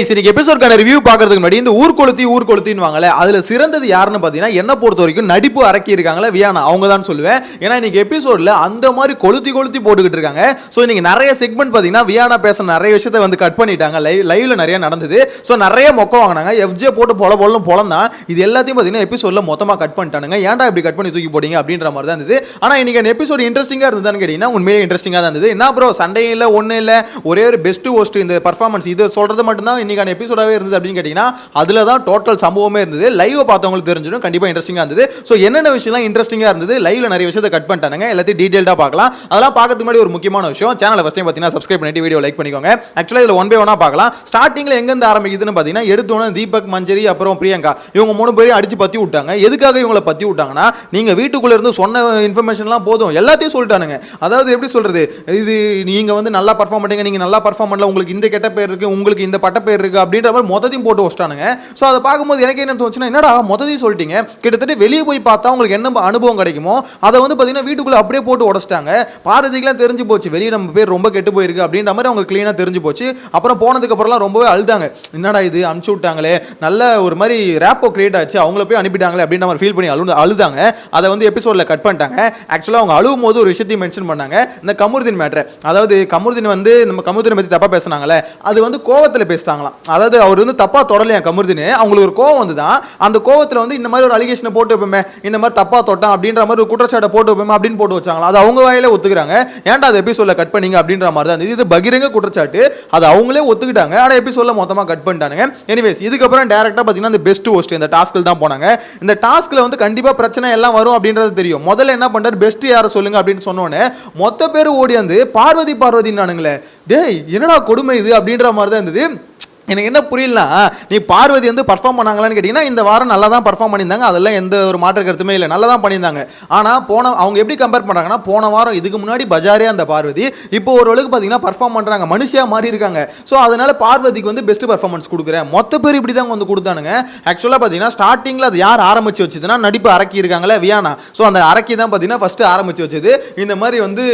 இன்னைக்கு எபிசோட்கான ரிவ்யூ பார்க்கறதுக்கு முன்னாடி இந்த ஊர் கொளுத்தி ஊர் கொளுத்தின்னு அதுல சிறந்தது யாருன்னு பார்த்தீங்கன்னா என்ன பொறுத்த வரைக்கும் நடிப்பு அரக்கி இருக்காங்களே வியானா. அவங்க தான் சொல்லுவேன். ஏன்னா இன்னைக்கு எபிசோட்ல அந்த மாதிரி கொளுத்தி கொளுத்தி போட்டுக்கிட்டு இருக்காங்க. ஸோ இன்னைக்கு நிறைய செக்மெண்ட் பார்த்தீங்கன்னா வியானா பேச நிறைய விஷயத்தை வந்து கட் பண்ணிட்டாங்க. லைவ் லைவ்ல நிறைய நடந்தது. ஸோ நிறைய மொக்க வாங்கினாங்க. எஃப்ஜே போட்டு பொல பொலம் பொலந்தான். இது எல்லாத்தையும் பார்த்தீங்கன்னா எபிசோட்ல மொத்தமாக கட் பண்ணிட்டானுங்க. ஏன்டா இப்படி கட் பண்ணி தூக்கி போட்டீங்க அப்படின்ற மாதிரி தான் இருந்தது. ஆனால் இன்னைக்கு அந்த எபிசோட் இன்ட்ரெஸ்டிங்கா இருந்ததுன்னு கேட்டீங்கன்னா உண்மையே இன்ட்ரெஸ்டிங்கா தான் இருந்தது. என்ன ப்ரோ சண்டையும் இல்லை ஒன்றும் இல்லை. ஒரே ஒரு பெஸ்ட் ஓஸ்ட் இந்த பர்ஃபார்மன்ஸ் இதை சொல்றது மட்டும்தான் இன்னைக்கான எபிசோடாகவே இருந்தது அப்படின்னு கேட்டிங்கன்னா அதில் தான் டோட்டல் சம்பவமே இருந்தது. லைவ் பார்த்தவங்களுக்கு தெரிஞ்சிடும். கண்டிப்பாக இன்ட்ரெஸ்டிங்காக இருந்தது. ஸோ என்னென்ன விஷயம்லாம் இன்ட்ரெஸ்டிங்காக இருந்தது? லைவில் நிறைய விஷயத்தை கட் பண்ணிட்டானுங்க. எல்லாத்தையும் டீட்டெயில்டாக பார்க்கலாம். அதெல்லாம் பார்க்கறதுக்கு முன்னாடி ஒரு முக்கியமான விஷயம். சேனலை ஃபஸ்ட் டைம் பார்த்தீங்கன்னா சப்ஸ்கிரைப் பண்ணிட்டு வீடியோ லைக் பண்ணிக்கோங்க. ஆக்சுவலாக இதில் ஒன் பை ஒன்னாக பார்க்கலாம். ஸ்டார்டிங்கில் எங்கேருந்து ஆரம்பிக்குதுன்னு பார்த்தீங்கன்னா எடுத்தோன்னே தீபக் மஞ்சரி அப்புறம் பிரியங்கா இவங்க மூணு பேரையும் அடிச்சு பற்றி விட்டாங்க. எதுக்காக இவங்களை பற்றி விட்டாங்கன்னா நீங்கள் வீட்டுக்குள்ளே இருந்து சொன்ன இன்ஃபர்மேஷன்லாம் போதும். எல்லாத்தையும் சொல்லிட்டானுங்க. அதாவது எப்படி சொல்கிறது இது நீங்கள் வந்து நல்லா பர்ஃபார்ம் பண்ணுறீங்க நீங்கள் நல்லா பர்ஃபார்ம் பண்ணல உங்களுக்கு இந்த கெட்ட பேர் இருக்குது உங்களுக்கு இந்த பட்ட பேர் இருக்குது அப்படின்ற மாதிரி மொத்தத்தையும் போட்டு வச்சிட்டானுங்க. ஸோ அதை பார்க்கும்போது எனக்கு என்ன தோணுச்சுன்னா என்னடா மொத்தத்தையும் சொல்லிட்டீங்க. கிட்டத்தட்ட வெளியே போய் பார்த்தா உங்களுக்கு என்ன அனுபவம் கிடைக்குமோ அதை வந்து பார்த்தீங்கன்னா வீட்டுக்குள்ளே அப்படியே போட்டு உடச்சிட்டாங்க. பாரதிக்கெல்லாம் தெரிஞ்சு போச்சு வெளியே நம்ம பேர் ரொம்ப கெட்டு போயிருக்கு அப்படின்ற மாதிரி அவங்களுக்கு க்ளீனாக தெரிஞ்சு போச்சு. அப்புறம் போனதுக்கு அப்புறம்லாம் ரொம்பவே அழுதாங்க. என்னடா இது அனுப்பிச்சு விட்டாங்களே. நல்ல ஒரு மாதிரி ரேப்போ கிரியேட் ஆச்சு அவங்கள போய் அனுப்பிட்டாங்களே அப்படின்னு மாதிரி ஃபீல் பண்ணி அழு அழுதாங்க. அதை வந்து எபிசோடில் கட் பண்ணிட்டாங்க. ஆக்சுவலாக அவங்க அழுவும் போது ஒரு விஷயத்தையும் மென்ஷன் பண்ணாங்க. இந்த கமுருதின் மேட்ரு அதாவது கமுருதின் வந்து நம்ம கமருதீனை பற்றி தப்பாக பேசுனாங்களே அது வந்து கோவத்தில் பேசிட்டாங்களாம் அதாவது அவர் வந்து தப்பாக தொடலையா கமருதுன்னு அவங்களுக்கு ஒரு கோவம் வந்து தான் அந்த கோவத்தில் வந்து இந்த மாதிரி ஒரு அலிகேஷனை போட்டு வைப்போமே இந்த மாதிரி தப்பாக தொட்டான் அப்படின்ற மாதிரி ஒரு குற்றச்சாட்டை போட்டு வைப்போமே அப்படின்னு போட்டு வச்சாங்களா? அது அவங்க வாயிலே ஒத்துக்கிறாங்க. ஏன்டா அது எபிசோடில் கட் பண்ணீங்க அப்படின்ற மாதிரி தான் இருந்தது. இது பகிரங்க குற்றச்சாட்டு. அது அவங்களே ஒத்துக்கிட்டாங்க. ஆனால் எபிசோடில் மொத்தமாக கட் பண்ணிட்டானுங்க? எனிவேஸ் இதுக்கப்புறம் டேரெக்டாக பார்த்தீங்கன்னா இந்த பெஸ்ட் ஹோஸ்ட் இந்த டாஸ்கில் தான் போனாங்க. இந்த டாஸ்கில் வந்து கண்டிப்பாக பிரச்சனை எல்லாம் வரும் அப்படின்றது தெரியும். முதல்ல என்ன பண்ணுறாரு பெஸ்ட் யாரை சொல்லுங்க அப்படின்னு சொன்னோன்னே மொத்த பேர் ஓடியாந்து பார்வதி பார்வதினானுங்களே டேய் என்னடா கொடுமை இது? அப்படின்ற மாதிரி தான் இருந்தது. எனக்கு என்ன புரியலனா நீ பார்வதி வந்து பர்ஃபார்ம் பண்ணாங்களான்னு கேட்டிங்கன்னா இந்த வாரம் நல்லா தான் பர்ஃபார்ம் பண்ணியிருந்தாங்க. அதெல்லாம் எந்த ஒரு மாற்று கருத்துமே இல்லை. நல்லா தான் பண்ணியிருந்தாங்க. ஆனால் போன அவங்க எப்படி கம்பேர் பண்ணுறாங்கன்னா போன வாரம் இதுக்கு முன்னாடி பஜாரே அந்த பார்வதி. இப்போ ஓரளவுக்கு பார்த்தீங்கன்னா பர்ஃபார்ம் பண்ணுறாங்க மனுஷியாக மாறி இருக்காங்க. ஸோ அதனால பார்வதிக்கு வந்து பெஸ்ட் பர்ஃபார்மன்ஸ் கொடுக்குறேன். மொத்த பேர் இப்படி தான் வந்து கொடுத்தானுங்க. ஆக்சுவலாக பார்த்தீங்கன்னா ஸ்டார்டிங்கில் அது யார் ஆரம்பிச்சு வச்சதுன்னா நடிப்பு அரக்கி இருக்காங்களே வியானா. ஸோ அந்த அரக்கி தான் பார்த்தீங்கன்னா ஃபஸ்ட்டு ஆரம்பிச்சு வச்சது. இந்த மாதிரி வந்து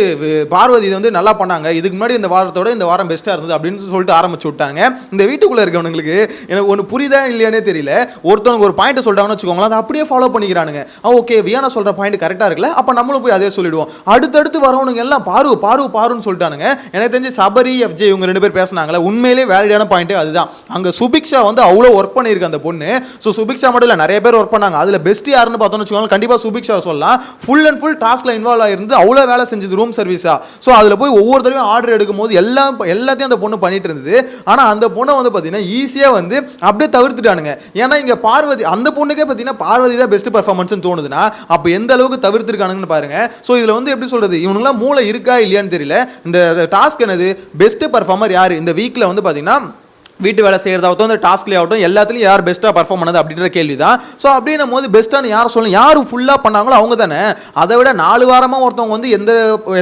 பார்வதி வந்து நல்லா பண்ணாங்க. இதுக்கு முன்னாடி இந்த வாரத்தோட இந்த வாரம் பெஸ்ட்டாக இருந்தது அப்படின்னு சொல்லிட்டு ஆரம்பிச்சு விட்டாங்க. இந்த மைண்டுக்குள்ளே இருக்கவனுங்களுக்கு எனக்கு ஒன்று புரியுதா இல்லையானே தெரியல. ஒருத்தவங்க ஒரு பாயிண்ட் சொல்கிறாங்கன்னு வச்சுக்கோங்களேன் அதை அப்படியே ஃபாலோ பண்ணிக்கிறானுங்க. ஓகே வியானா சொல்கிற பாயிண்ட் கரெக்டாக இருக்குல்ல அப்போ நம்மளும் போய் அதே சொல்லிடுவோம். அடுத்தடுத்து வரவனுங்க எல்லாம் பாரு பாரு பாருன்னு சொல்லிட்டானுங்க. எனக்கு தெரிஞ்சு சபரி எஃப்ஜே இவங்க ரெண்டு பேர் பேசினாங்களே உண்மையிலே வேலிடான பாயிண்ட்டே அதுதான். அங்கே சுபிக்ஷா வந்து அவ்வளோ ஒர்க் பண்ணியிருக்கு அந்த பொண்ணு. ஸோ சுபிக்ஷா மட்டும் இல்லை நிறைய பேர் ஒர்க் பண்ணாங்க. அதில் பெஸ்ட் யாருன்னு பார்த்தோம்னு வச்சுக்கோங்க கண்டிப்பாக சுபிக்ஷா சொல்லலாம். ஃபுல் அண்ட் ஃபுல் டாஸ்கில் இன்வால்வ் ஆகிருந்து அவ்வளோ வேலை செஞ்சது ரூம் சர்வீஸாக ஸோ அதில் போய் ஒவ்வொரு தடவையும் ஆர்டர் எடுக்கும் போது எல்லாம் எல்லாத்தையும் அந்த பொண்ணு பண்ணிட்டு இருந்தது. ஆனால் அந்த பொண்ணை வந்து பார்த்தீங்கன்னா ஈஸியாக வந்து அப்படியே தவிர்த்துட்டானுங்க. ஏன்னா இங்கே பார்வதி அந்த பொண்ணுக்கே பார்த்தீங்கன்னா பார்வதி தான் பெஸ்ட் பர்ஃபார்மன்ஸ்னு தோணுதுன்னா அப்போ எந்த அளவுக்கு தவிர்த்துருக்கானுங்கன்னு பாருங்க. ஸோ இதில் வந்து எப்படி சொல்றது? இவனுங்களாம் மூளை இருக்கா இல்லையான்னு தெரியல. இந்த டாஸ்க் என்னது? பெஸ்ட் பர்ஃபார்மர் யார்? இந்த வீக்கில் வந்து பார்த்தீங்கன்னா வீட்டு வேலை செய்கிறதாகட்டும் இந்த டாஸ்க்லேயே ஆகட்டும் எல்லாத்துலையும் யார் பெஸ்ட்டாக பர்ஃபார்ம் பண்ணது அப்படின்ற கேள்வி தான் ஸோ அப்படின்னும் போது பெஸ்ட்டான யார் சொல்லணும்? யார் ஃபுல்லாக பண்ணாங்களோ அவங்க தானே. அதை விட நாலு வாரமாக ஒருத்தவங்க வந்து எந்த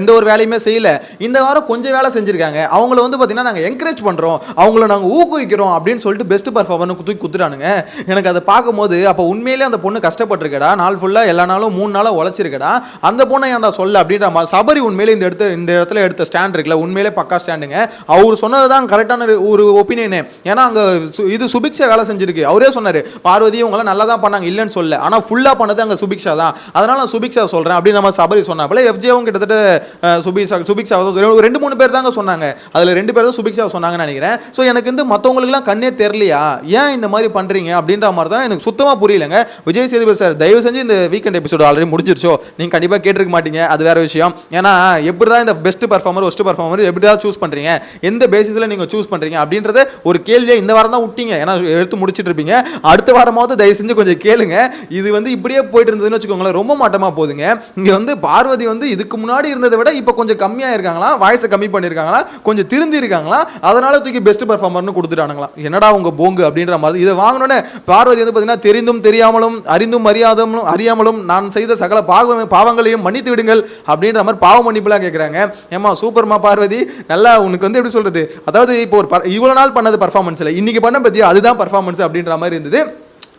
எந்த ஒரு வேலையுமே செய்யலை. இந்த வாரம் கொஞ்சம் வேலை செஞ்சுருக்காங்க. அவங்கள வந்து பார்த்தீங்கன்னா நாங்கள் என்கரேஜ் பண்ணுறோம் அவங்கள நாங்கள் ஊக்குவிக்கிறோம் அப்படின்னு சொல்லிட்டு பெஸ்ட் பர்ஃபார்மர்னு தூக்கி குத்துறானுங்க எனக்கு அதை பார்க்கும்போது அப்போ உண்மையிலே அந்த பொண்ணு கஷ்டப்பட்டிருக்கடா. நாள் ஃபுல்லாக எல்லா நாளும் மூணு நாளாக உழைச்சிருக்கடா. அந்த பொண்ணை ஏன்டா சொல்ல அப்படின்ற மாதிரி சபரி உண்மையிலே இந்த இடத்து இந்த இடத்துல எடுத்த ஸ்டாண்ட் இருக்குல்ல உண்மையிலே பக்கா ஸ்டாண்டுங்க அவர் சொன்னது தான் கரெக்டான ஒரு ஒப்பீனியனே ஏன்னா அங்கே இது சுபிக்ஷா வேலை செஞ்சிருக்கு. அவரே சொன்னார் பார்வதி இவங்களாம் நல்லா தான் பண்ணாங்க. இல்லைன்னு சொல்ல. ஆனால் ஃபுல்லாக பண்ணது அங்கே சுபிக்ஷா தான். அதனால் நான் சுபிக்ஷா சொல்கிறேன் அப்படின்னு நம்ம சபரி சொன்னாப்புல எஃப்ஜேவும் கிட்டத்தட்ட சுபிக்ஷா சுபிக்ஷா ஒரு ரெண்டு மூணு பேர் தாங்க சொன்னாங்க. அதில் ரெண்டு பேர் தான் சுபிக்ஷா சொன்னாங்கன்னு நினைக்கிறேன். ஸோ எனக்கு வந்து மற்றவங்களுக்குலாம் கண்ணே தெரியலையா? ஏன் இந்த மாதிரி பண்ணுறீங்க அப்படின்ற மாதிரி தான் எனக்கு சுத்தமாக புரியலங்க. விஜய் சேதுபதி சார் தயவு செஞ்சு இந்த வீக்கெண்ட் எபிசோடு ஆல்ரெடி முடிஞ்சிருச்சோ? நீங்கள் கண்டிப்பாக கேட்டிருக்க மாட்டீங்க. அது வேற விஷயம். ஏன்னா எப்படி தான் இந்த பெஸ்ட் பர்ஃபார்மர் ஒஸ்ட் பர்ஃபார்மர் எப்படி தான் சூஸ் பண்ணுறீங்க எந்த பேசிஸில் நீங்கள் சூஸ் பண்ணுறீங்க அப்படின்றத ஒரு கேள்வியை இந்த வாரம் தான் விட்டீங்க? ஏன்னா எடுத்து முடிச்சிட்டு இருப்பீங்க அடுத்த வாரமாவது தயவு செஞ்சு கொஞ்சம் கேளுங்க. இது வந்து இப்படியே போயிட்டு இருந்ததுன்னு வச்சுக்கோங்களேன் ரொம்ப மாட்டமாக போகுதுங்க. இங்கே வந்து பார்வதி வந்து இதுக்கு முன்னாடி இருந்ததை விட இப்போ கொஞ்சம் கம்மியாக இருக்காங்களா? வாய்ஸை கம்மி பண்ணியிருக்காங்களா? கொஞ்சம் திருந்தி இருக்காங்களா? அதனால தூக்கி பெஸ்ட் பர்ஃபார்மர்னு கொடுத்துட்டானுங்களா? என்னடா உங்கள் போங்கு அப்படின்ற மாதிரி. இதை வாங்கினோடனே பார்வதி வந்து பார்த்தீங்கன்னா தெரிந்தும் தெரியாமலும் அறிந்தும் அறியாதமலும் அறியாமலும் நான் செய்த சகல பாவ பாவங்களையும் மன்னித்து விடுங்கள் அப்படின்ற மாதிரி பாவ மன்னிப்புலாம் கேட்குறாங்க ஏமா சூப்பர்மா பார்வதி. நல்லா உனக்கு வந்து எப்படி சொல்கிறது அதாவது இப்போ ஒரு ப- நாள் பண்ணது பர்ஃபார்மன்ஸ் இல்லை இன்னைக்கு பண்ண பற்றியா அதுதான் பர்ஃபார்மன்ஸ் அப்படின்ற மாதிரி இருந்தது.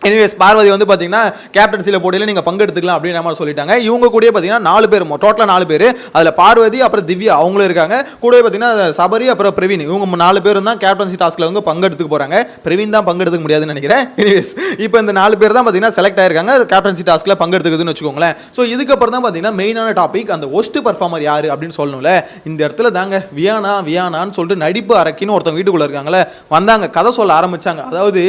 எனிவேஸ் பார்வதி வந்து பார்த்தீங்கன்னா கேப்டன்சியில் போட்டியில் நீங்கள் பங்கெடுத்துக்கலாம் அப்படின்னு நம்ம சொல்லிட்டாங்க. இவங்க கூட பார்த்தீங்கன்னா நாலு பேர் டோட்டலாக நாலு பேர். அதில் பார்வதி அப்புறம் திவ்யா அவங்களும் இருக்காங்க. கூட பார்த்தீங்கன்னா சபரி அப்புறம் பிரவீன். இவங்க நாலு பேரும் தான் கேப்டன்சி டாஸ்க்கில் வந்து பங்கெடுத்துக்க போகிறாங்க பிரவீன் தான் பங்கெடுத்துக்க முடியாதுன்னு நினைக்கிறேன். எனிவேஸ் இப்போ இந்த நாலு பேர் தான் பார்த்தீங்கன்னா செலக்ட் ஆயிருக்காங்க. கேப்டன்சி டாஸ்க்கில் பங்கெடுத்துக்குதுன்னு வச்சுக்கோங்களேன். ஸோ இதுக்கப்புறம் தான் பார்த்தீங்கன்னா மெயினான டாபிக் அந்த ஒஸ்ட் பர்ஃபார்மர் யார் அப்படின்னு சொல்லணும்ல. இந்த இடத்துல தாங்க வியானா வியானான்னு சொல்லிட்டு நடிப்பு அரக்கின்னு ஒருத்தவங்க வீட்டுக்குள்ளே இருக்காங்களே வந்தாங்க கதை சொல்ல ஆரம்பித்தாங்க அதாவது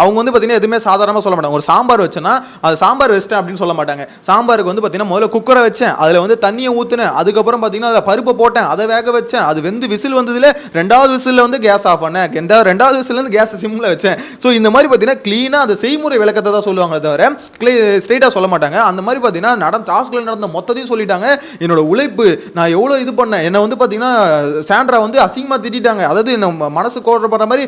அவங்க வந்து பார்த்தீங்கன்னா எதுவுமே சாதாரணமாக சொல்ல மாட்டாங்க. ஒரு சாம்பார் வச்சேன்னா அது சாம்பார் வச்சிட்டேன் அப்படின்னு சொல்ல மாட்டாங்க. சாம்பாருக்கு வந்து பார்த்தீங்கன்னா முதல்ல குக்கரை வச்சேன். அதில் வந்து தண்ணியை ஊற்றுனேன் அதுக்கப்புறம் பார்த்தீங்கன்னா அதில் பருப்பை போட்டேன். அதை வேக வச்சேன். அது வெந்து விசில் வந்ததுல ரெண்டாவது விசிலில் வந்து கேஸ் ஆஃப் பண்ணேன். ரெண்டாவது ரெண்டாவது விசிலேருந்து கேஸ் சிம்மில் வச்சேன். ஸோ இந்த மாதிரி பார்த்தீங்கன்னா க்ளீனாக அந்த செய்முறை விளக்கத்தை தான் சொல்லுவாங்களே தவிர க்ளீ ஸ்ட்ரெயிட்டாக சொல்ல மாட்டாங்க. அந்த மாதிரி பார்த்தீங்கன்னா நடந்த டாஸ்கில் நடந்த மொத்தத்தையும் சொல்லிட்டாங்க. என்னோட உழைப்பு நான் எவ்வளோ இது பண்ணேன்? என்னை வந்து பார்த்தீங்கன்னா சாண்ட்ரா வந்து அசிங்கமாக திட்டிட்டாங்க. அதாவது என்ன மனசு கோடுற மாதிரி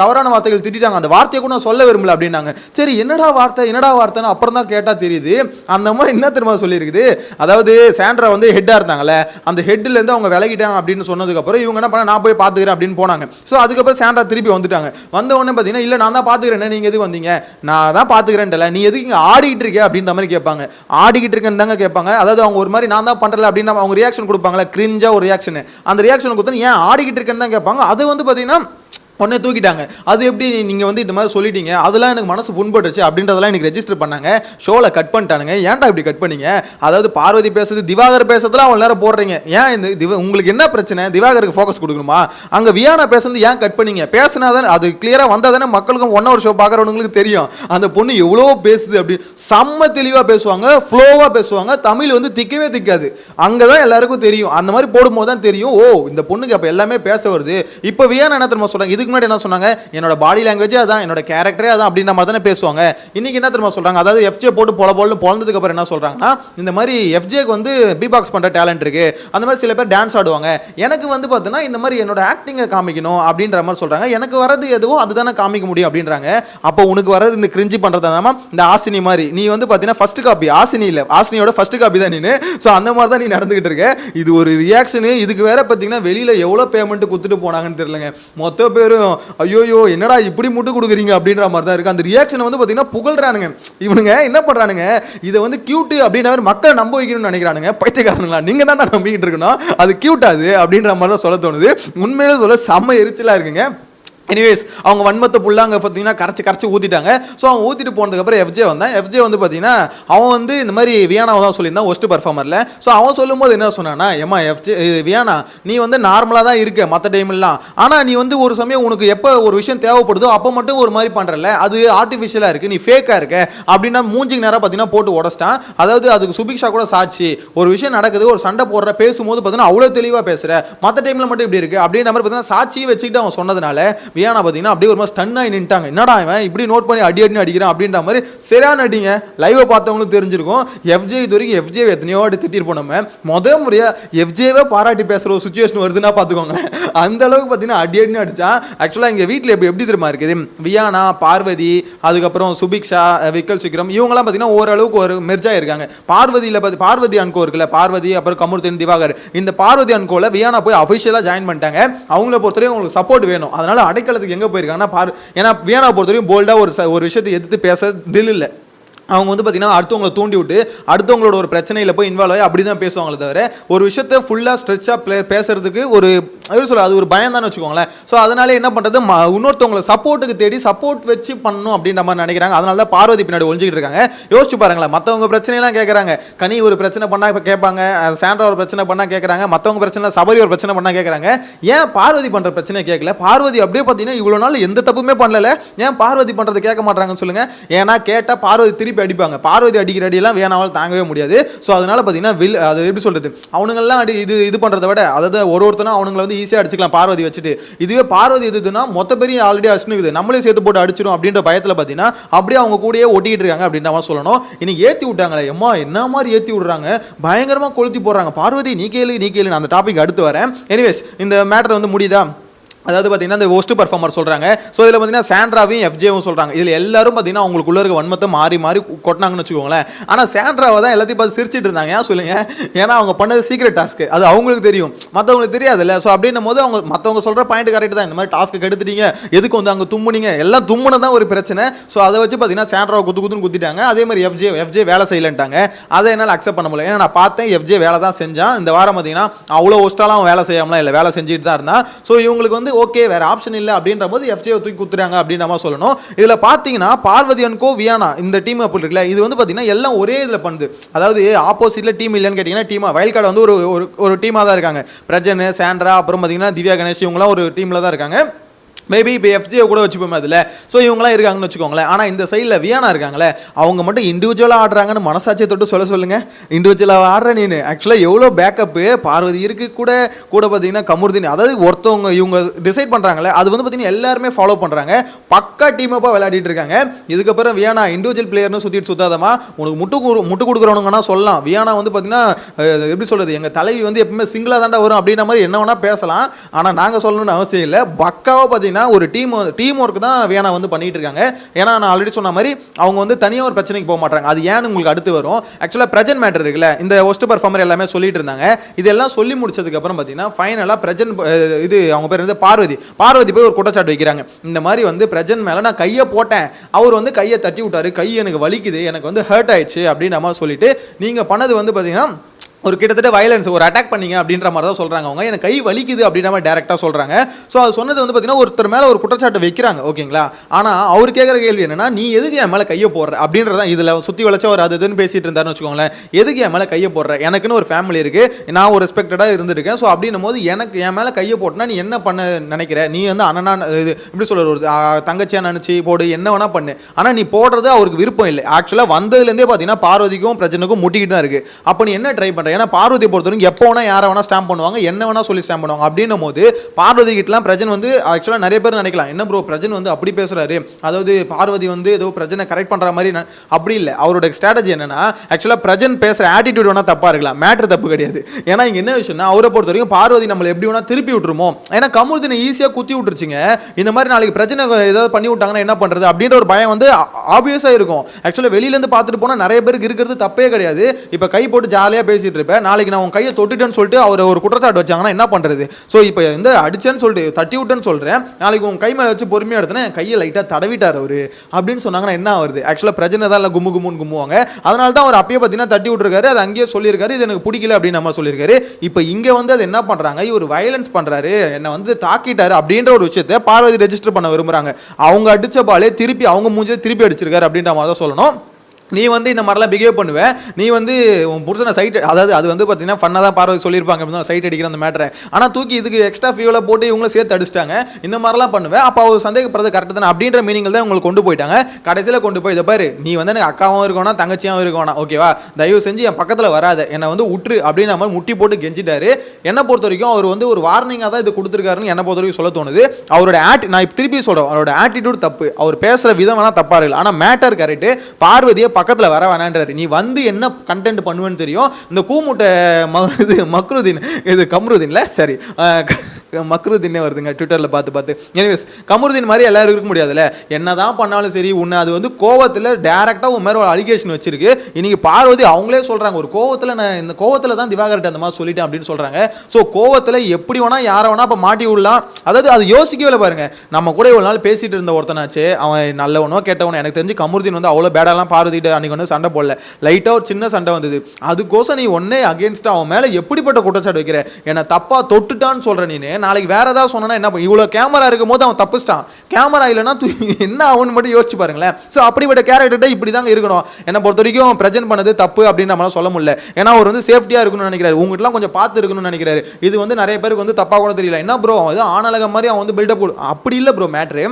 தவறான வார்த்தைகள் திட்டிட்டாங்க. அந்த வார்த்தையை கூட நான் சொல்ல விரும்பல அப்படின்னாங்க. சரி சரி என்னடா வார்த்தை என்னடா வார்த்தைன்னு அப்புறம் தான் கேட்டால் தெரியுது. அந்த அம்மா என்ன திரும்ப சொல்லியிருக்குது? அதாவது சாண்ட்ரா வந்து ஹெட்டாக இருந்தாங்கல்ல அந்த ஹெட்லேருந்து அவங்க விலகிட்டாங்க அப்படின்னு சொன்னதுக்கப்புறம் இவங்க என்ன பண்ண நான் போய் பார்த்துக்கிறேன் அப்படின்னு போனாங்க. ஸோ அதுக்கப்புறம் சாண்ட்ரா திருப்பி வந்துட்டாங்க. வந்த உடனே பார்த்தீங்கன்னா இல்லை நான் தான் பார்த்துக்கிறேன். நீங்கள் எதுக்கு வந்தீங்க? நான் தான் பார்த்துக்கிறேன்ல நீ எதுக்கு இங்கே ஆடிக்கிட்டு இருக்கே? அப்படின்ற மாதிரி கேட்பாங்க. ஆடிக்கிட்டு இருக்கேன்னு தாங்க கேட்பாங்க. அதாவது அவங்க ஒரு மாதிரி நான் தான் பண்ணுறல அப்படின்னு அவங்க ரியாக்ஷன் கொடுப்பாங்களே கிரிஞ்சாக ஒரு ரியாக்ஷன் அந்த ரியாக்ஷன் கொடுத்தா ஏன் ஆடிக்கிட்டு இருக்கேன்னு தான் கேட்பாங்க. அது வந்து பார்த்தீங்கன்னா உடனே தூக்கிட்டாங்க. அது எப்படி நீங்கள் வந்து இந்த மாதிரி சொல்லிட்டீங்க? அதெல்லாம் எனக்கு மனசு புண்பட்டுருச்சு அப்படின்றதெல்லாம் எனக்கு ரெஜிஸ்டர் பண்ணாங்க. ஷோவில் கட் பண்ணிட்டானுங்க. ஏன்டா இப்படி கட் பண்ணீங்க? அதாவது பார்வதி பேசுறது திவாகர் பேசுறதுலாம் அவ்வளோ நேரம் போடுறீங்க. ஏன் இந்த திவ உங்களுக்கு என்ன பிரச்சனை? திவாகருக்கு ஃபோக்கஸ் கொடுக்கணுமா? அங்கே வியானா பேசுறது ஏன் கட் பண்ணீங்க? பேசினா தானே அது கிளியராக வந்தால் தானே மக்களுக்கும் ஒன் ஹவர் ஷோ பார்க்குறவங்களுக்கு தெரியும். அந்த பொண்ணு எவ்வளோ பேசுது அப்படி செம்ம தெளிவாக பேசுவாங்க ஃப்ளோவாக பேசுவாங்க. தமிழ் வந்து திக்கவே திக்காது. அங்கே தான் எல்லாருக்கும் தெரியும். அந்த மாதிரி போடும்போது தான் தெரியும். ஓ இந்த பொண்ணுக்கு அப்போ எல்லாமே பேச வருது. இப்போ வியானா என்ன தெரியுமா சொல்கிறாங்க இதுக்கு முன்னாடி என்ன சொன்னாங்க? என்னோட பாடி லாங்குவேஜ் அதான் என்னோட கேரக்டரே அதான் அப்படின்ற மாதிரி தானே பேசுவாங்க. இன்னைக்கு என்ன தெரியுமா சொல்றாங்க? அதாவது எஃப்ஜே போட்டு பொல பொலன்னு பொழந்ததுக்கு அப்புறம் என்ன சொல்றாங்கன்னா இந்த மாதிரி எஃப்ஜேக்கு வந்து பி பாக்ஸ் பண்ணுற டேலண்ட் இருக்கு. அந்த மாதிரி சில பேர் டான்ஸ் ஆடுவாங்க. எனக்கு வந்து பார்த்தீங்கன்னா இந்த மாதிரி என்னோட ஆக்டிங்கை காமிக்கணும் அப்படின்ற மாதிரி சொல்கிறாங்க எனக்கு வரது எதுவோ அதுதானே காமிக்க முடியும் அப்படின்றாங்க. அப்போ உனக்கு வரது இந்த கிரிஞ்சி பண்ணுறதாம இந்த ஆசினி மாதிரி. நீ வந்து பார்த்தீங்கன்னா ஃபர்ஸ்ட் காப்பி ஆசினி இல்லை. ஆசினியோட ஃபர்ஸ்ட் காப்பி தான் நீனு. ஸோ அந்த மாதிரி தான் நீ நடந்துகிட்டு இருக்க. இது ஒரு ரியாக்ஷனு இதுக்கு வேற பார்த்தீங்கன்னா வெளியில் எவ்வளோ பேமெண்ட் கொடுத்துட்டு போனாங்கன்னு தெரியலங்க. மொத்த பேர் பேரும் ஐயோயோ என்னடா இப்படி முட்டு கொடுக்குறீங்க அப்படின்ற மாதிரி தான் இருக்குது அந்த ரியாக்ஷனை வந்து பார்த்தீங்கன்னா புகழ்றானுங்க. இவனுங்க என்ன பண்ணுறானுங்க இதை வந்து கியூட்டு அப்படின்ற மாதிரி மக்களை நம்ப வைக்கணும்னு நினைக்கிறானுங்க. பைத்தியக்காரங்களா நீங்கள் தான் நம்பிக்கிட்டு இருக்கணும். அது கியூட்டாது அது அப்படின்ற மாதிரி தான் சொல்ல தோணுது. உண்மையிலே சொல்ல செம்ம எரிச்சலாக இருக்குங்க. எனிவேஸ் அவங்க வன்மத்தை ஃபுல்லாக அங்கே பார்த்தீங்கன்னா கரைச்சி கரைச்சி ஊற்றிட்டாங்க ஸோ அவன் ஊற்றிட்டு போனதுக்கப்புறம் எஃப்ஜே வந்தான். எஃப்ஜே வந்து பார்த்தீங்கன்னா அவன் வந்து இந்த மாதிரி வியானாவை தான் சொல்லியிருந்தான் ஒஸ்ட் பர்ஃபார்மரில் ஸோ அவன் சொல்லும்போது என்ன சொன்னான்னா ஏமா எஃப்ஜே வியானா நீ வந்து நார்மலாக தான் இருக்க மற்ற டைம்லாம் ஆனால் நீ வந்து ஒரு சமயம் உனக்கு எப்போ ஒரு விஷயம் தேவைப்படுதோ அப்போ மட்டும் ஒரு மாதிரி பண்ணுறல அது ஆர்டிஃபிஷியலாக இருக்குது நீ ஃபேக்காக இருக்க. அப்படின்னா மூஞ்சிக்கு நேரம் பார்த்தீங்கன்னா போட்டு உடச்சிட்டான். அதாவது அதுக்கு சுபிக்ஷா கூட சாட்சி. ஒரு விஷயம் நடக்குது ஒரு சண்டை போடுற பேசும்போது பார்த்தீங்கன்னா அவ்வளோ தெளிவாக பேசுகிற மற்ற டைமில் மட்டும் இப்படி இருக்குது அப்படின்ற மாதிரி பார்த்தீங்கன்னா சாட்சியை வச்சுக்கிட்டு அவன் சொன்னதுனால வியானா பார்த்தீங்கன்னா அப்படியே ஒரு மாதிரி ஸ்டன் ஆகி நின்ட்டாங்க என்னடா இவன்? இப்படி நோட் பண்ணி அடி அடினு அடிக்கிறான் அப்படின்ற மாதிரி சரியான அடிங்க. லைவை பார்த்தவங்களும் தெரிஞ்சிருக்கும். எஃப்ஜே இது வரைக்கும் எஃப்ஜே எத்தனையோ வாட்டி திட்டிருப்போம் நம்ம முத முறையாக எஃப்ஜேவே பாராட்டி பேசுகிற ஒரு சுச்சுவேஷன் வருதுன்னா பார்த்துக்கோங்களேன். அந்த அளவுக்கு பார்த்தீங்கன்னா அடி அடினு அடித்தா ஆக்சுவலாக எங்கள் வீட்டில் எப்படி எப்படி தெரியுமா இருக்குது? வியானா பார்வதி அதுக்கப்புறம் சுபிக்ஷா விக்கல் சிக்ரம் இவங்கெல்லாம் பார்த்தீங்கன்னா ஓரளவுக்கு ஒரு மெர்ஜாக இருக்காங்க. பார்வதியில் பார்த்து பார்வதி அன்கோ இருக்குல்ல பார்வதி அப்புறம் கமருதீன் திவாகர். இந்த பார்வதி அன்கோவில் வியானா போய் அஃபிஷியலாக ஜாயின் பண்ணிட்டாங்க. அவங்கள பொறுத்தவரைக்கும் உங்களுக்கு சப்போர்ட் வேணும். அதனால் அடை அடைக்கலத்துக்கு எங்கே போயிருக்காங்கன்னா பாரு ஏன்னா வியனா பொறுத்தவரைக்கும் போல்டாக ஒரு ச- ஒரு விஷயத்தை எதிர்த்து பேச தில் இல்லை. அவங்க வந்து பார்த்தீங்கன்னா அடுத்தவங்களை தூண்டி விட்டு அடுத்தவங்களோட ஒரு பிரச்சனையில் போய் இன்வால்வ் ஆகி அப்படி தான் பேசுவாங்களே தவிர ஒரு விஷயத்தை ஃபுல்லாக ஸ்ட்ரெச்சாக ப்ளே பேசுறதுக்கு ஒரு எப்படி சொல்ல அது ஒரு பயம் தான் வச்சுக்கோங்களேன். ஸோ அதனால என்ன பண்ணுறது ம இன்னொருத்தவங்களை சப்போர்ட்டுக்கு தேடி சப்போர்ட் வச்சு பண்ணணும் அப்படின்ற மாதிரி நினைக்கிறாங்க. அதனால தான் பார்வதி பின்னாடி ஒழிஞ்சிக்கிட்டு இருக்காங்க. யோசிச்சு பாருங்களேன் மற்றவங்க பிரச்சனைலாம் கேட்குறாங்க கனி ஒரு பிரச்சனை பண்ணால் இப்போ கேட்பாங்க சாண்ட்ரா ஒரு பிரச்சனை பண்ணால் கேட்குறாங்க மற்றவங்க பிரச்சனை சபரி ஒரு பிரச்சனை பண்ணால் கேட்குறாங்க ஏன் பார்வதி பண்ணுற பிரச்சனை கேட்கல பார்வதி அப்படியே பார்த்தீங்கன்னா இவ்வளோ நாள் எந்த தப்புமே பண்ணல ஏன் பார்வதி பண்ணுறது கேட்க மாட்டாங்கன்னு சொல்லுங்கள் ஏன்னா கேட்டால் பார்வதி திருப்பி அடிப்பாங்க. பார்வதி அடிக்கிற அடியெல்லாம் வேணாவால் தாங்கவே முடியாது. ஸோ அதனால் பார்த்தீங்கன்னா வில் அது எப்படி சொல்கிறது அவனுங்கெல்லாம் அடி இது இது பண்ணுறத விட அதாவது ஒரு ஒருத்தனா அவனுங்களை வந்து ஈஸியாக அடிச்சுக்கலாம் பார்வதி வச்சுட்டு. இதுவே பார்வதி எதுனா மொத்த பெரிய ஆல்ரெடி அடிச்சுனுக்குது நம்மளே சேர்த்து போட்டு அடிச்சிடும் அப்படின்ற பயத்தில் பார்த்தீங்கன்னா அப்படியே அவங்க கூடயே ஒட்டிக்கிட்டு இருக்காங்க அப்படின்ற மாதிரி சொல்லணும். இன்னைக்கு ஏற்றி விட்டாங்களே எம்மா என்ன மாதிரி ஏற்றி விடுறாங்க? பயங்கரமாக கொளுத்தி போடுறாங்க. பார்வதி நீ கேளு நீ கேளு நான் அந்த டாபிக் அடுத்து வரேன். எனிவேஸ் இந்த மேட்டர் வந்து முடியுதா? அதாவது பார்த்தீங்கன்னா இந்த ஒஸ்ட் பர்ஃபார்மர் சொல்கிறாங்க ஸோ இதில் பார்த்தீங்கன்னா சாண்ட்ராவையும் எஃப்ஜேவும் சொல்கிறாங்க இதில் எல்லாரும் பார்த்தீங்கன்னா அவங்களுக்குள்ள இருக்க வன்மத்தை மாறி மாறி கொட்டினாங்கன்னு வச்சுக்கோங்களேன். ஆனால் சாண்ட்ராவை தான் எல்லாத்தையும் பார்த்து சிரிச்சிட்டு இருந்தாங்க. ஏன் சொல்லுங்க? ஏன்னா அவங்க பண்ணது சீக்ரெட் டாஸ்க் அது அவங்களுக்கு தெரியும். மற்றவங்களுக்கு தெரியாதுல்ல. ஸோ அப்படின்னும் போது அவங்க மற்றவங்க சொல்கிற பாயிண்ட் கரெக்ட் தான். இந்த மாதிரி டாஸ்க்கு கெடுத்துட்டீங்க. எதுக்கு வந்து அங்கே தும்முனீங்க? எல்லாம் தும்முன தான் ஒரு பிரச்சனை. ஸோ அதை வச்சு பார்த்தீங்கன்னா சாண்ட்ராவை குத்து குத்துன்னு குத்திட்டாங்க. அதே மாதிரி எஃப்ஜே எஃப்ஜே வேலை செய்யலன்ட்டாங்க. அதை என்னால் அக்செப்ட் பண்ண முடியல. ஏன்னா நான் பார்த்தேன் எஃப்ஜே வேலை தான் செஞ்சான். இந்த வாரம் பார்த்தீங்கன்னா அவ்வளோ ஒஸ்ட்டாலாம் அவன் வேலை செய்யாமலாம் இல்லை. வேலை செஞ்சுட்டு தான் இருந்தான். ஸோ இவங்களுக்கு வந்து ஓகே வேற ஆப்ஷன் இல்லை அப்படின்ற போது எஃப்ஜே தூக்கி குத்துறாங்க அப்படின்ற நம்ம சொல்லணும். இதில் பார்த்தீங்கன்னா பார்வதி அன்கோ வியானா இந்த டீம் அப்படி இருக்குல்ல இது வந்து பார்த்தீங்கன்னா எல்லாம் ஒரே இதில் பண்ணுது. அதாவது ஆப்போசிட்டில் டீம் இல்லைன்னு கேட்டிங்கன்னா டீமா வயல் கார்டு வந்து ஒரு ஒரு ஒரு டீமாக தான் இருக்காங்க. பிரஜன் சாண்ட்ரா அப்புறம் பார்த்தீங்கன்னா திவ்யா கணேஷ் இவங்களாம் ஒரு டீமில் தான் இருக்காங்க. மேபி இப்போ எஃப்ஜியை கூட வச்சுப்போமே அதில். ஸோ இவங்களாம் இருக்காங்கன்னு வச்சுக்கோங்களேன். ஆனால் இந்த சைடில் வியானா இருக்காங்களே அவங்க மட்டும் இண்டிவிஜுவலாக ஆடுறாங்கன்னு மனசாட்சியை தொட்டு சொல்ல சொல்லுங்கள் இண்டிவிஜுவலாக ஆடுற நீனு. ஆக்சுவலாக எவ்வளோ பேக்கப்பு பார்வதி இருக்கு கூட கூட பார்த்தீங்கன்னா கமுர்தீன். அதாவது ஒருத்தவங்க இவங்க டிசைட் பண்ணுறாங்களே அது வந்து பார்த்தீங்கன்னா எல்லாருமே ஃபாலோ பண்ணுறாங்க பக்கா டீமப்பாக விளையாடிட்டு இருக்காங்க. இதுக்கப்புறம் வியானா இண்டிவிஜுவல் பிளேயர்னு சுற்றிட்டு சுத்தாதமா உனக்கு முட்டு முட்டு கொடுக்குறவனுங்கன்னா சொல்லலாம். வியானா வந்து பார்த்தீங்கன்னா எப்படி சொல்கிறது எங்கள் தலைவி வந்து எப்பவுமே சிங்கிளாக தாண்டா வரும் அப்படின்ற மாதிரி என்ன வேணால் பேசலாம். ஆனால் நாங்கள் சொல்லணும்னு அவசியம் இல்லை. பக்காவாக பார்த்தீங்கன்னா ஒரு டீம் டீம் ஒர்க் தான் வேணா வந்து பண்ணிட்டு இருக்காங்க. ஏன்னா நான் ஆல்ரெடி சொன்ன மாதிரி அவங்க வந்து தனியாக ஒரு பிரச்சனைக்கு போக மாட்டாங்க அது ஏன்னு உங்களுக்கு அடுத்து வரும். ஆக்சுவலாக பிரசன்ட் மேட்டர் இருக்குல்ல இந்த ஒஸ்ட் பர்ஃபார்மர் எல்லாமே சொல்லிட்டு இருந்தாங்க. இதெல்லாம் சொல்லி முடிச்சதுக்கப்புறம் பார்த்தீங்கன்னா ஃபைனலாக பிரஜன் இது அவங்க பேர் வந்து பார்வதி. பார்வதி போய் ஒரு குற்றச்சாட்டு வைக்கிறாங்க. இந்த மாதிரி வந்து பிரஜன் மேலே நான் கையை போட்டேன். அவர் வந்து கையை தட்டி விட்டாரு. கை எனக்கு வலிக்குது. எனக்கு வந்து ஹர்ட் ஆயிடுச்சு அப்படின்ற மாதிரி சொல்லிட்டு நீங்கள் பண்ணது வந்து பார்த்தீங்கன்னா ஒரு கிட்டத்தட்ட வயலன்ஸ் ஒரு அட்டாக் பண்ணீங்க அப்படின்ற மாதிரி தான் சொல்கிறாங்க அவங்க. எனக்கு கை வலிக்குது அப்படின்ற மாதிரி டேரெக்டாக சொல்கிறாங்க ஸோ அது சொன்னது வந்து பார்த்தீங்கன்னா ஒருத்தர் மேலே ஒரு குற்றச்சாட்டு வைக்கிறாங்க ஓகேங்களா? ஆனால் அவர் கேட்குற கேள்வி என்னன்னா நீ எதுக்கு என் மேலே கையை போடுற? அப்படின்றதான் இதில் சுற்றி வளைச்ச ஒரு அது இதுன்னு பேசிட்டு இருந்தாருன்னு வச்சுக்கோங்களேன். எதுக்கு என் மேலே கையை போடுற? எனக்குன்னு ஒரு ஃபேமிலி இருக்குது நான் ஒரு ரெஸ்பெக்டடாக இருந்திருக்கேன். ஸோ அப்படின்னும் போது எனக்கு என் மேலே கையை போட்டுனா நீ என்ன பண்ண நினைக்கிற? நீ வந்து அண்ணனா இது எப்படி சொல்கிற ஒரு தங்கச்சியாக நினச்சி போடு என்ன வேணால் பண்ணு. ஆனால் நீ போடுறது அவருக்கு விருப்பம் இல்லை. ஆக்சுவலாக வந்ததுலேருந்தே பார்த்தீங்கன்னா பார்வதிக்கும் பிரச்சனைக்கும் முட்டிக்கிட்டு தான் இருக்குது அப்போ நீ என்ன ட்ரை பண்ணுற ஏன்னா பார்வதியை பொறுத்தவரைக்கும் எப்போ வேணா யாரை வேணா ஸ்டாம்ப் பண்ணுவாங்க என்ன வேணா சொல்லி ஸ்டாம்ப் பண்ணுவாங்க. அப்படின்னும் போது பார்வதி கிட்டலாம் பிரஜன் வந்து ஆக்சுவலாக நிறைய பேர் நினைக்கலாம் என்ன ப்ரோ பிரஜன் வந்து அப்படி பேசுறாரு? அதாவது பார்வதி வந்து ஏதோ பிரஜனை கரெக்ட் பண்ற மாதிரி நான் அப்படி இல்லை. அவரோட ஸ்ட்ராட்டஜி என்னன்னா ஆக்சுவலாக பிரஜன் பேசுற ஆட்டிடியூட் வேணா தப்பா இருக்கலாம். மேட்ரு தப்பு கிடையாது. ஏன்னா இங்க என்ன விஷயம்னா அவரை பொறுத்த வரைக்கும் பார்வதி நம்மளை எப்படி வேணா திருப்பி விட்டுருமோ. ஏன்னா கமுருதினை ஈஸியாக குத்தி விட்டுருச்சுங்க. இந்த மாதிரி நாளைக்கு பிரச்சனை ஏதாவது பண்ணி விட்டாங்கன்னா என்ன பண்றது? அப்படின்ற ஒரு பயம் வந்து ஆப்வியஸாக இருக்கும். ஆக்சுவலாக வெளியிலேருந்து பார்த்துட்டு போனால் நிறைய பேருக்கு இருக்கிறது தப்பே கிடையாது. இப்போ கை போட்டு ஜாலியாக பேசிட்டு இருப்பேன் நாளைக்கு நான் உன் கையை தொட்டுட்டேன்னு சொல்லிட்டு அவர் ஒரு குற்றச்சாட்டு வச்சாங்கன்னா என்ன பண்ணுறது ஸோ இப்போ வந்து அடிச்சேன்னு சொல்லிட்டு தட்டி விட்டேன்னு சொல்கிறேன் நாளைக்கு உன் கை மேலே வச்சு பொறுமையாக எடுத்தேன்னா என் கையை லைட்டாக தடவிட்டார் அவர். அப்படின்னு சொன்னாங்கன்னா என்ன ஆகுது ஆக்சுவலாக பிரச்சனை தான் இல்லை கும்மு கும்முன்னு கும்முவாங்க. அதனால தான் அவர் அப்பயே பார்த்தீங்கன்னா தட்டி விட்டுருக்காரு. அது அங்கேயே சொல்லியிருக்காரு. இது எனக்கு பிடிக்கல அப்படின்னு நம்ம சொல்லியிருக்காரு. இப்போ இங்கே வந்து அது என்ன பண்ணுறாங்க இவர் வயலன்ஸ் பண்ணுறாரு என்னை வந்து தாக்கிட்டாரு அப்படின்ற ஒரு விஷயத்தை பார்வதி ரெஜிஸ்டர் பண்ண விரும்புகிறாங்க அவங்க அடிச்ச பாலே திருப்பி அவங்க மூஞ்சில திருப்பி அடிச்சிருக்காரு அப்படின்ற மாதிரி தான் சொல்லணும். நீ வந்து இந்த மாதிரிலாம் பிஹேவ் பண்ணுவ. நீ வந்து உன் புருஷனை சைட் அதாவது அது வந்து பார்த்தீங்கன்னா ஃபன்னாக தான் பார்வை சொல்லியிருப்பாங்க. அப்படின்னு சைட் அடிக்கிற அந்த மேட்டரை ஆனால் தூக்கி இதுக்கு எக்ஸ்ட்ரா ஃபியூவில் போட்டு இவங்களும் சேர்த்து அடிச்சிட்டாங்க. இந்த மாதிரிலாம் பண்ணுவேன் அப்போ அவர் சந்தேகப்படுறது கரெக்ட் தானே? அப்படின்ற மீனிங்கில் தான் உங்களுக்கு கொண்டு போயிட்டாங்க. கடைசியில் கொண்டு போய் இதை பாரு நீ வந்து எனக்கு அக்காவும் இருக்கணும் தங்கச்சியாகவும் இருக்கணும் ஓகேவா தயவு செஞ்சு என் பக்கத்தில் வராத. என்னை வந்து உற்று அப்படின்ற மாதிரி முட்டி போட்டு கெஞ்சிட்டாரு. என்னை பொறுத்த வரைக்கும் அவர் வந்து ஒரு வார்னிங்காக தான் இது கொடுத்துருக்காருன்னு என்னை பொறுத்த வரைக்கும் சொல்ல தோணுது. அவரோட ஆட் நான் திருப்பி சொல்கிறேன் அவரோட ஆட்டிடியூட் தப்பு. அவர் பேசுகிற விதம் வேணால் தப்பாக இருக்கலாம் ஆனால் மேட்டர் கரெக்டு பார்வதியை பக்கத்தில் வர வேணான்றாரு. நீ வந்து என்ன கண்டென்ட் பண்ணுவேன்னு தெரியும்? இந்த கூமுட்டை இது மக்ருதீன் இது கம்ருதீன்ல? சரி. மக்ருதீன்னே வருதுங்க ட்விட்டரில் பார்த்து பார்த்து. எனிவேஸ் கமருதீன் மாதிரி எல்லாரும் இருக்க முடியாதுல்ல? என்னதான் பண்ணாலும் சரி உன்னை அது வந்து கோவத்தில் டேரெக்டாக உன் மேலே ஒரு அலிகேஷன் வச்சிருக்கு. இன்னைக்கு பார்வதி அவங்களே சொல்கிறாங்க ஒரு கோவத்தில் நான் இந்த கோவத்தில் தான் திவாகர்ட்ட அந்த மாதிரி சொல்லிட்டேன் அப்படின்னு சொல்கிறாங்க ஸோ கோவத்தில் எப்படி வேணால் யாரை வேணால் இப்போ மாட்டி விடலாம். அதாவது அது யோசிக்கவே இல்லை பாருங்க. நம்ம கூட இவ்வளோ நாள் பேசிகிட்டு இருந்த ஒருத்தனாச்சு அவன் நல்லவனோ கெட்டவனோ எனக்கு தெரிஞ்சு கமருதீன் வந்து அவ்வளோ பேடாலாம் பார்வதிட்டு அன்னைக்கு வந்து சண்டை போடல. லைட்டாக ஒரு சின்ன சண்டை வந்தது. அதுக்கோசம் நீ ஒன்னே அகேன்ஸ்ட் அவன் மேலே எப்படிப்பட்ட குற்றச்சாட்டு வைக்கிற? என்னை தப்பாக தொட்டுட்டான்னு சொல்கிற நீனே. நாளைக்கு வேற ஏதாவது சொன்னா என்ன இவ்வளோ கேமரா இருக்கும் போது அவன் தப்பிச்சிட்டான். கேமரா இல்லைன்னா என்ன ஆகும்னு மட்டும் யோசிச்சு பாருங்களேன். ஸோ அப்படிப்பட்ட கேரக்டர்கிட்ட இப்படி தாங்க இருக்கணும். என்னை பொறுத்த வரைக்கும் ப்ரெசென்ட் பண்ணது தப்பு அப்படின்னு நம்மளால சொல்ல முடியல. ஏன்னா அவர் வந்து சேஃப்டியாக இருக்கணும்னு நினைக்கிறாரு. உங்ககிட்டலாம் கொஞ்சம் பார்த்து இருக்கணும்னு நினைக்கிறாரு. இது வந்து நிறைய பேருக்கு வந்து தப்பாக கூட தெரியல. என்ன ப்ரோ அது ஆணழகம் மாதிரி அவன் வந்து பில்டப் அப்படி இல்லை ப்ரோ மேட்ரு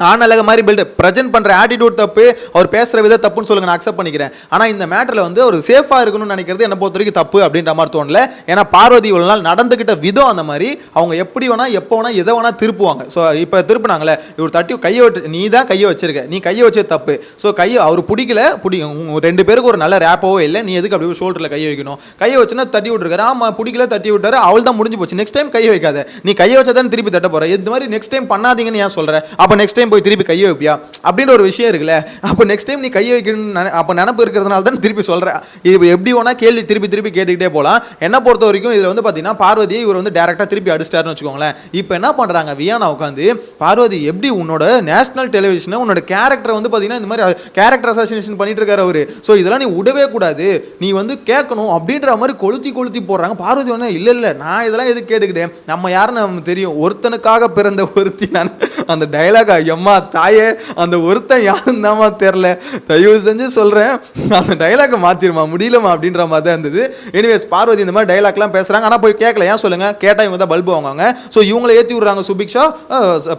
ஆனலக மாதிரி பில்டு ப்ரெசென்ட் பண்ணுற ஆட்டிடியூட் தப்பு அவர் பேசுகிற வித தப்புன்னு சொல்லுங்க நான் அக்செப்ட் பண்ணிக்கிறேன். ஆனால் இந்த மேட்டரில் வந்து ஒரு சேஃபாக இருக்கணும்னு நினைக்கிறது என்ன பொறுத்த வரைக்கும் தப்பு அப்படின்ற மாதிரி தோணல. ஏன்னா பார்வதி இவ்வளோ நாள் நடந்துக்கிட்ட விதம் அந்த மாதிரி அவங்க எப்படி வேணா எப்போ வேணா எதை வேணா திருப்புவாங்க. ஸோ இப்போ திருப்பினாங்களே இவர் தட்டி கையை வச்சு நீ தான் கையை வச்சிருக்க. நீ கையை வச்சது தப்பு. ஸோ கையை அவர் பிடிக்கல பிடி ரெண்டு பேருக்கு ஒரு நல்ல ரேப்போ இல்லை நீ எதுக்கு அப்படி ஷோல்டரில் கையை வைக்கணும்? கையை வச்சுன்னா தட்டி விட்டுருக்காரு. ஆமா பிடிக்கல தட்டி விட்டாரு. அவள் தான் முடிஞ்சு போச்சு. நெக்ஸ்ட் டைம் கையை வைக்காத. நீ கையை வச்சா தான் திருப்பி தட்ட போகிற இந்த மாதிரி நெக்ஸ்ட் டைம் பண்ணாதீங்கன்னு ஏன் சொல்கிறேன் அப்போ நெக்ஸ்ட் டைம் போய் திருப்பி கையை வைப்பியா? அப்படின்ற ஒரு விஷயம் இருக்குல்ல. அப்போ நெக்ஸ்ட் டைம் நீ கையை வைக்கணும்னு அப்போ நினப்பு இருக்கிறதுனால தான் திருப்பி சொல்கிறேன் இது எப்படி வேணா கேள்வி திருப்பி திருப்பி கேட்டுக்கிட்டே போகலாம் என்ன பொறுத்த வரைக்கும் இதில் வந்து பார்த்தீங்கன்னா பார்வதியை இவர் வந்து டேரெக்டாக திருப்பி அடிச்சிட்டாருன்னு வச்சுக்கோங்களேன். இப்போ என்ன பண்ணுறாங்க வியானா உட்காந்து பார்வதி எப்படி உன்னோட நேஷனல் டெலிவிஷனை உன்னோட கேரக்டரை வந்து பார்த்தீங்கன்னா இந்த மாதிரி கேரக்டர் அசோசியேஷன் பண்ணிட்டு இருக்காரு அவர். ஸோ இதெல்லாம் நீ விடவே கூடாது. நீ வந்து கேட்கணும் அப்படின்ற மாதிரி கொளுத்தி கொளுத்தி போடுறாங்க. பார்வதி ஒன்று இல்லை இல்லை நான் இதெல்லாம் எது கேட்டுக்கிட்டேன்? நம்ம யாருன்னு நமக்கு தெரியும். ஒருத்தனுக்காக பிறந்த ஒருத்தி. நான் அந்த டைலாக் எம்மா தாயே அந்த ஒருத்தன் யாருந்தாம்மா தாம்மா தெரில தயவு செஞ்சு சொல்கிறேன் அந்த டைலாக்கை மாற்றிடுமா முடியலமா அப்படின்ற மாதிரி தான் இருந்தது. எனிவேஸ் பார்வதி இந்த மாதிரி டைலாக்லாம் பேசுகிறாங்க ஆனால் போய் கேட்கல. ஏன் சொல்லுங்கள் கேட்டால் இவங்க தான் பல்பு வாங்குவாங்க. ஸோ இவங்களை ஏற்றி விட்றாங்க சுபிக்ஷா.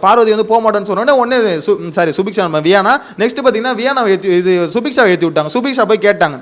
பார்வதி வந்து போக மாட்டேன்னு சொன்னோடனே உடனே சாரி சுபிக்ஷா நம்ம வியானா. நெக்ஸ்ட் பார்த்தீங்கன்னா வியானா ஏற்றி இது சுபிக்ஷா ஏற்றி விட்டாங்க. சுபிக்ஷா போய் கேட்டாங்க.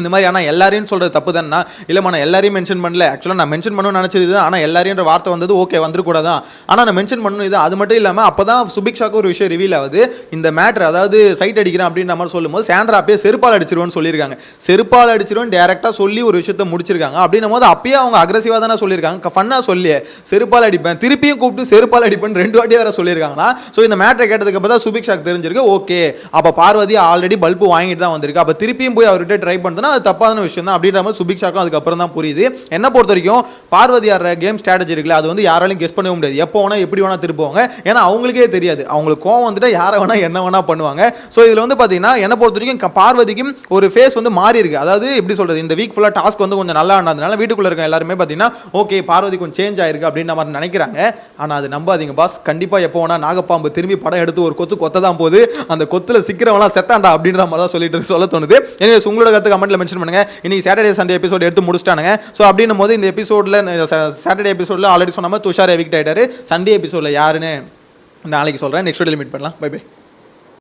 இந்த மாதிரி ஆனால் எல்லாரையும் சொல்கிறது தப்பு தானே இல்லைம்மா நான் எல்லாரையும் மென்ஷன் பண்ணல. ஆக்சுவலாக நான் மென்ஷன் பண்ணணும்னு நினச்சது தான் ஆனால் எல்லாரையும் வார்த்தை வந்தது ஓகே வந்துருக்கூடாது? ஆனால் நான் மென்ஷன் பண்ணணும் இது அது மட்டும் இல்லாமல் அப்போ தான் சுபிக்ஷாக்கு ஒரு விஷயம் ரிவீல் ஆகுது. இந்த மேட்ரு அதாவது சைட் அடிக்கிறேன் அப்படின்ற மாதிரி சொல்லும்போது சாண்ட்ரா அப்பயே செருப்பால் அடிச்சிருவோன்னு சொல்லியிருக்காங்க. செருப்பால் அடிச்சிருவோம் டேரெக்டாக சொல்லி ஒரு விஷயத்த முடிச்சிருக்காங்க. அப்படின்னும் போது அப்பயே அவங்க அக்ரஸிவாக தானே சொல்லியிருக்காங்க. ஃபன்னாக சொல்லி செருப்பால் அடிப்பேன். திருப்பியும் கூப்பிட்டு செருப்பால் அடிப்பேன் ரெண்டு வாட்டி வேற சொல்லியிருக்காங்களா? ஸோ இந்த மேட்ரை கேட்டதுக்கு அப்போ தான் சுபிக்ஷாக்கு தெரிஞ்சிருக்கு. ஓகே அப்போ பார்வதி ஆல்ரெடி பல்பு வாங்கிட்டு தான் வந்திருக்கு. அப்போ திருப்பியும் போய் அவர்கிட்ட ட்ரை பண்ணுறதுனா அது தப்பான விஷயம் தான் அப்படின்ற மாதிரி சுபிக்ஷாக்கும் அதுக்கப்புறம் தான் புரியுது. என்ன பொறுத்த வரைக்கும் பார்வதி ஆடுற கேம் ஸ்ட்ராட்டஜி இருக்குல்ல அது வந்து யாராலையும் கெஸ் பண்ணவே முடியாது. எப்போ வேணா எப்படி வேணா திருப்புவாங்க. ஏன்னா அவங்களுக்கே தெரியாது. அவங்களுக்கு கோவம் வந்துட்டு யாரை வேணா என்ன வேணா பண்ணுவாங்க. ஸோ இதில் வந்து பார்த்தீங்கன்னா என்ன பொறுத்த வரைக்கும் பார்வதிக்கும் ஒரு ஃபேஸ் வந்து மாறி இருக்கு. அதாவது எப்படி சொல்றது இந்த வீக் ஃபுல்லாக டாஸ்க் வந்து கொஞ்சம் நல்லா ஆனதுனால வீட்டுக்குள்ள இருக்க எல்லாருமே பார்த்தீங்கன்னா ஓகே பார்வதி கொஞ்சம் சேஞ்ச் ஆயிருக்கு அப்படின்ற மாதிரி நினைக்கிறாங்க. ஆனால் அது நம்பாதீங்க பாஸ் கண்டிப்பாக எப்போ வேணா நாகப்பாம்பு திரும்பி படம் எடுத்து ஒரு கொத்து கொத்த தான் போகுது. அந்த கொத்தில் சிக்கிறவங்களாம் செத்தாண்டா அப்படின்ற மாதிரி தான் சொல்லிட்டு சொல்ல தோணுது. எனவே உங்களோட கருத்து கமெண்ட்டில் மென்ஷன் பண்ணுங்க. இன்னைக்கு சாட்டர்டே சண்டே எபிசோட் எடுத்து முடிச்சிட்டானுங்க. ஸோ அப்படின்னும் போது இந்த எபிசோட்ல சாட்டர்டே எபிசோட்ல ஆல்ரெடி சொன்னால் துஷார் எவிக்ட் ஆகிட்டாரு சண்டே எபிசோடில் யாருன்னு நாளைக்கு சொல்றேன். நெக்ஸ்ட் வீடியோ மீட் பண்ணலாம். Bye bye